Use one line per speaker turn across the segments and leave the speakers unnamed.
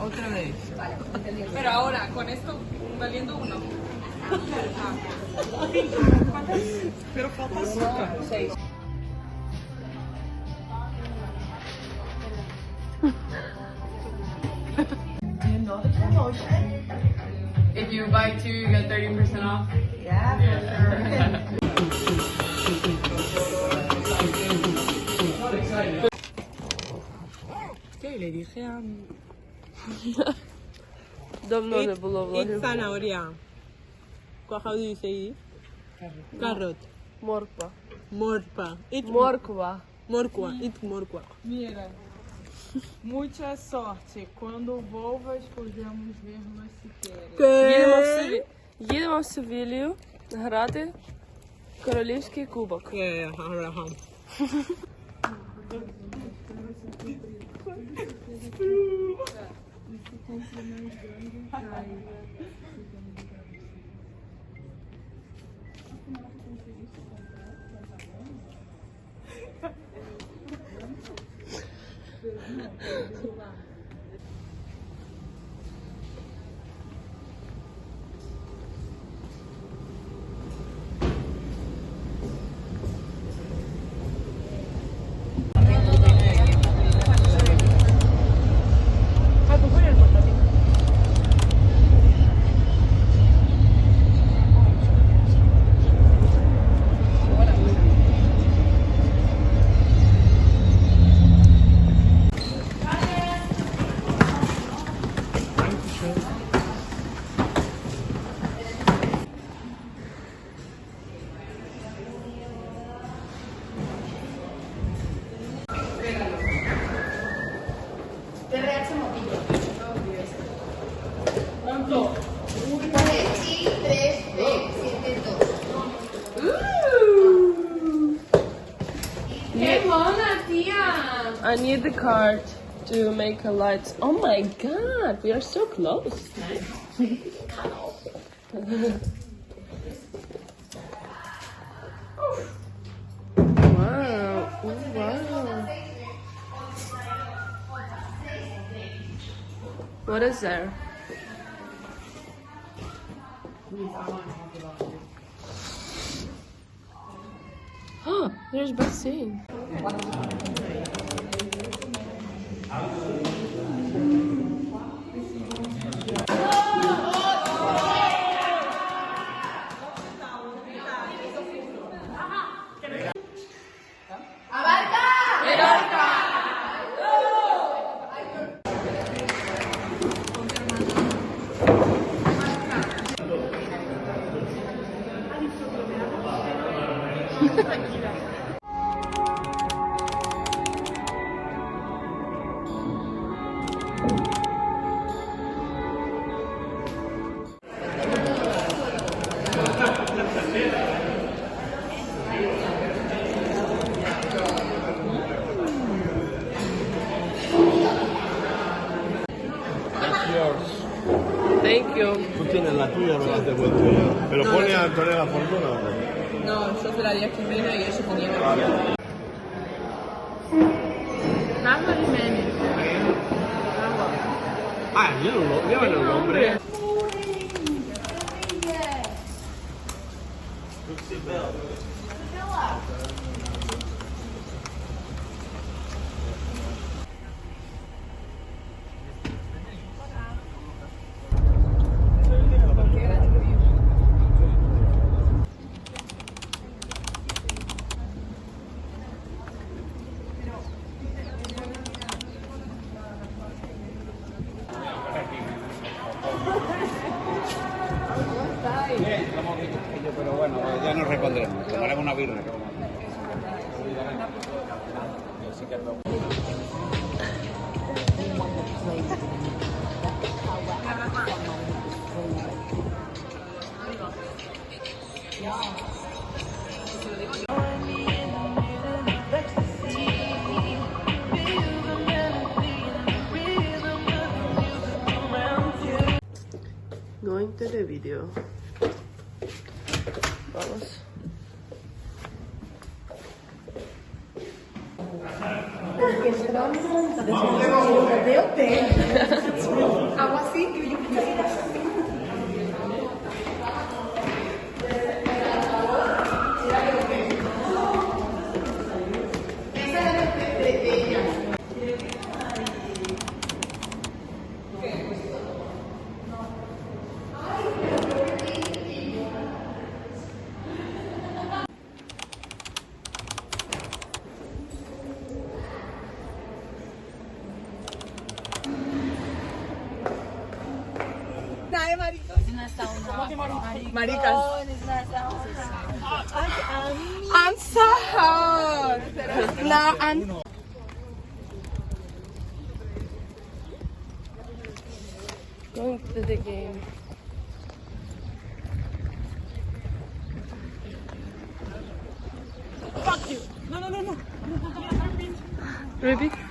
Otra vez. Otra vez. Pero ahora, con esto, valiendo uno. Pero falta azúcar. Seis.
¿Qué le dije a
Давно не було Eat влогів.
zanahoria. How do you say it? Carrot.
Морква.
Morpa. Eat
Морква.
morkwa. Eat morkwa.
Mira, muita sorte. Quando volvas, podemos ver uma siqueira.
Їдемо в, Севі...
Їдемо в Севілію грати в королівський кубок.
Yeah, yeah,
isso compra mais grande e cai. Afinal, tu conseguiu se comprar essa grana? Não, não.
Card to make a light. Oh my god, we are so close. wow, oh, wow. What is there?
Oh, there's bassin.
Carolina Eixo, Rafa Jiménez. Ah, yo no, yo no nombre. Lucibel. Lucibel. Repondremos. Tomaremos una birra.
Deu tempo.
Algo assim, que o que I'm so hot. No, I'm
Going to the game. fuck you. No, no, no, no. Rubik?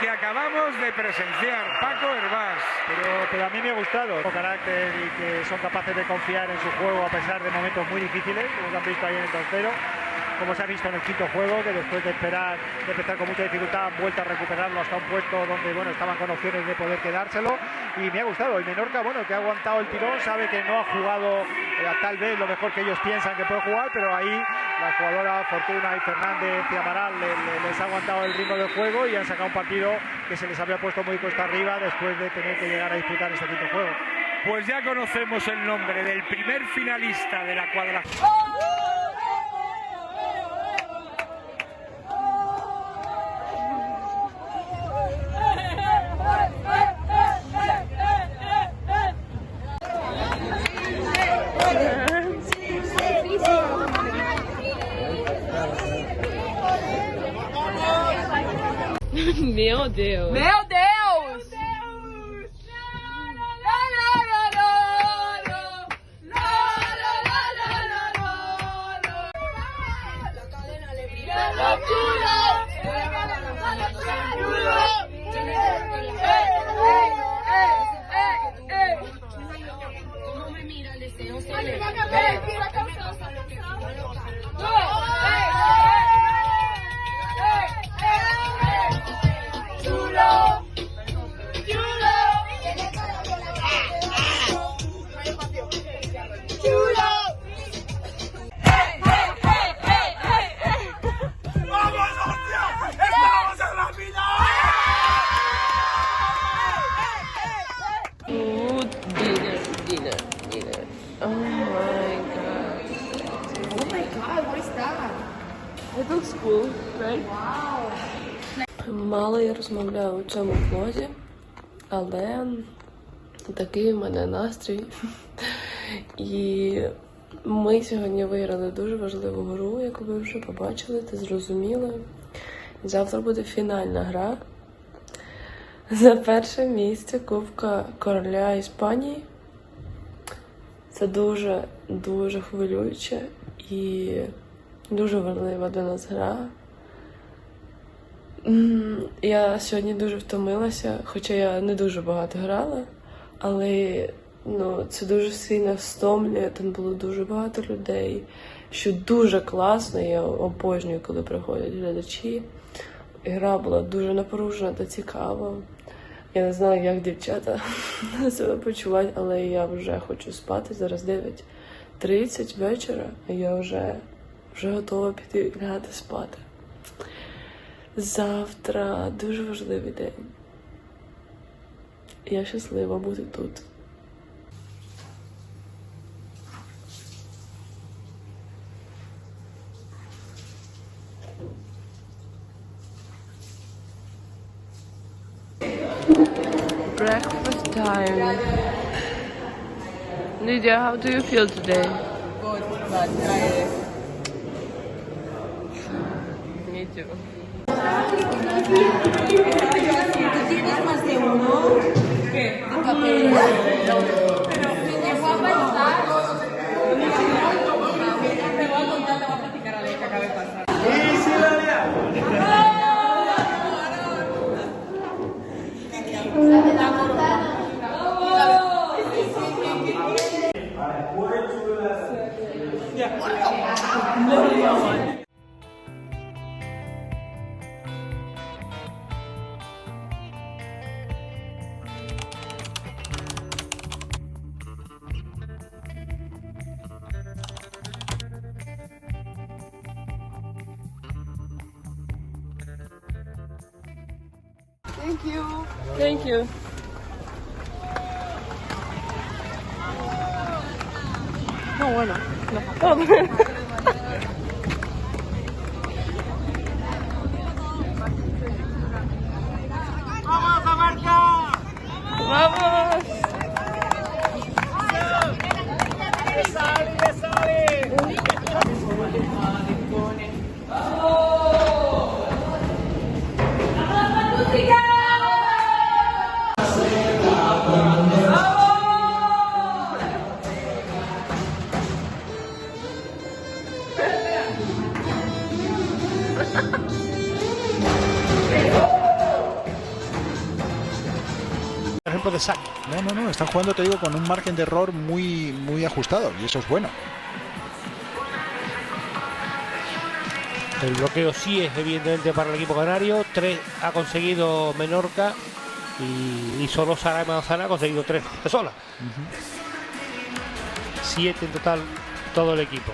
Que acabamos de presenciar. Paco Herbás.
pero, pero a mí me ha gustado su carácter y que son capaces de confiar en su juego a pesar de momentos muy difíciles, como han visto ahí en el tercero, como se ha visto en el quinto juego, que después de esperar, de empezar con mucha dificultad, han vuelto a recuperarlo hasta un puesto donde bueno estaban con opciones de poder quedárselo y me ha gustado. El Menorca, bueno, que ha aguantado el tirón, sabe que no ha jugado eh, tal vez lo mejor que ellos piensan que puede jugar, pero ahí la jugadora Fortuna y Fernández y Amaral le- le- les ha aguantado el ritmo del juego y han sacado un partido que se les había puesto muy cuesta arriba después de tener que llegar a disputar este quinto juego.
Pues ya conocemos el nombre del primer finalista de la cuadra.
Deus!
Мало я розмовляю у цьому влозі, але такий в мене настрій. І ми сьогодні виграли дуже важливу гру, яку ви вже побачили та зрозуміли. Завтра буде фінальна гра за перше місце Кубка Короля Іспанії. Це дуже дуже хвилююче і дуже важлива для нас гра. Я сьогодні дуже втомилася, хоча я не дуже багато грала, але ну, це дуже сильно встомлює. Там було дуже багато людей, що дуже класно. Я обожнюю, коли приходять глядачі. Гра була дуже напружена та цікава. Я не знала, як дівчата себе почувають, але я вже хочу спати. Зараз 9.30 вечора, а я вже, вже готова піти лягати спати. Завтра дуже важливий день. Я щаслива бути тут.
Breakfast time. Lydia, how do you feel today?
Good, but tired.
Me too.
¿Tienes más de uno? ¿Qué? De papel. Pero me dejó a pensar. Te voy a contar, te voy a platicar a la que acaba de pasar. Y si ¡Sí, sí,
Thank you. No, bueno. No. Oh,
saque.
No, no, no, están jugando, te digo, con un margen de error muy, muy ajustado y eso es bueno.
El bloqueo sí es evidentemente para el equipo canario. Tres ha conseguido Menorca y, y solo Sara Manzana ha conseguido tres de sola. Siete en total todo el equipo.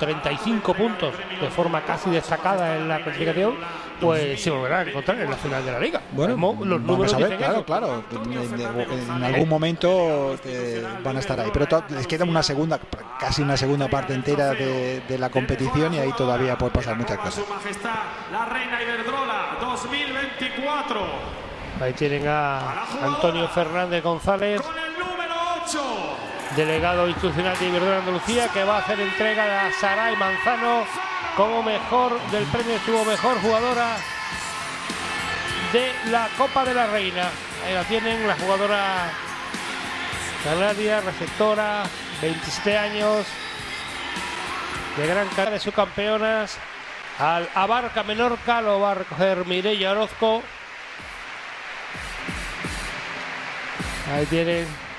35 puntos de forma casi destacada en la clasificación, pues se volverá a encontrar en la final de la liga. Bueno, Como los vamos números a ver, claro, eso.
claro. En, en algún momento eh, van a estar ahí. Pero les queda una segunda, casi una segunda parte entera de, de la competición y ahí todavía puede pasar muchas cosas. Majestad, la Reina Iberdrola 2024.
Ahí tienen a Antonio Fernández González, Número 8. Delegado institucional de Iberdrola Andalucía, que va a hacer entrega a Saray Manzano como mejor del premio estuvo mejor jugadora de la Copa de la Reina. Ahí la tienen la jugadora canaria, receptora, 27 años, de gran cara de subcampeonas. Al Abarca Menorca lo va a recoger Mireia Orozco. Ahí tienen.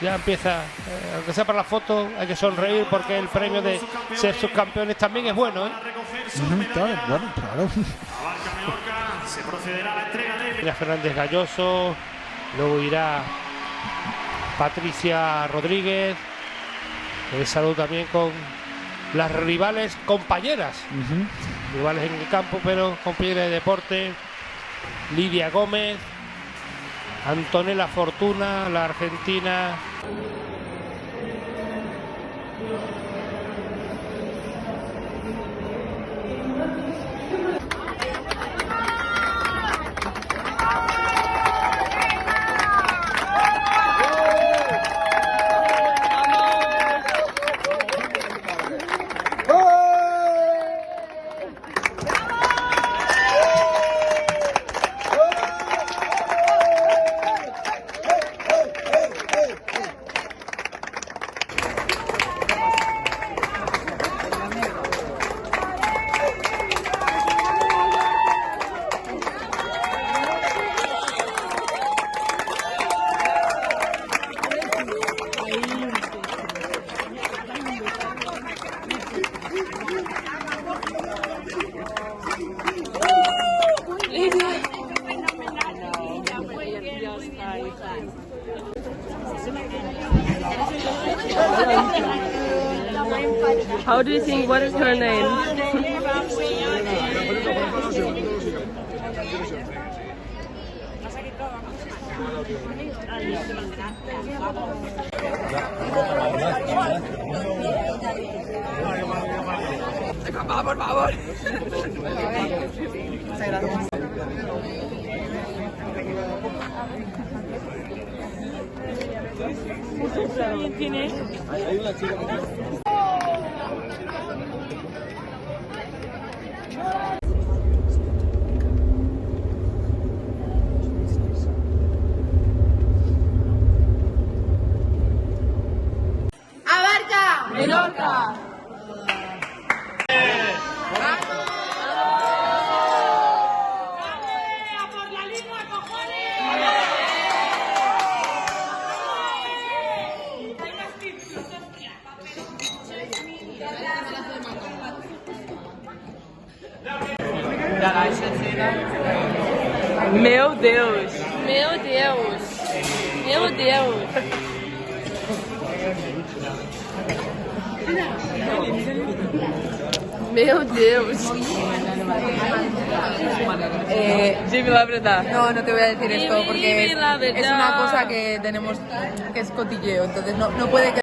Ya empieza, eh, aunque sea para la foto, hay que sonreír porque el premio de ser subcampeones también es bueno. ¿eh?
Ujú, claro, bueno, claro. Se procederá a la entrega
de Mira Fernández Galloso, luego irá Patricia Rodríguez. El saludo también con las rivales compañeras, rivales en el campo, pero compañeras de deporte. Lidia Gómez, Antonella Fortuna, la argentina.
How do you think? What is her name? Vamos, vamos. Muchas gracias. Meu Deus.
Eh, Dime la verdad. No, no te voy a decir esto porque es,
es una cosa
que tenemos que es cotilleo, entonces no, no puede que...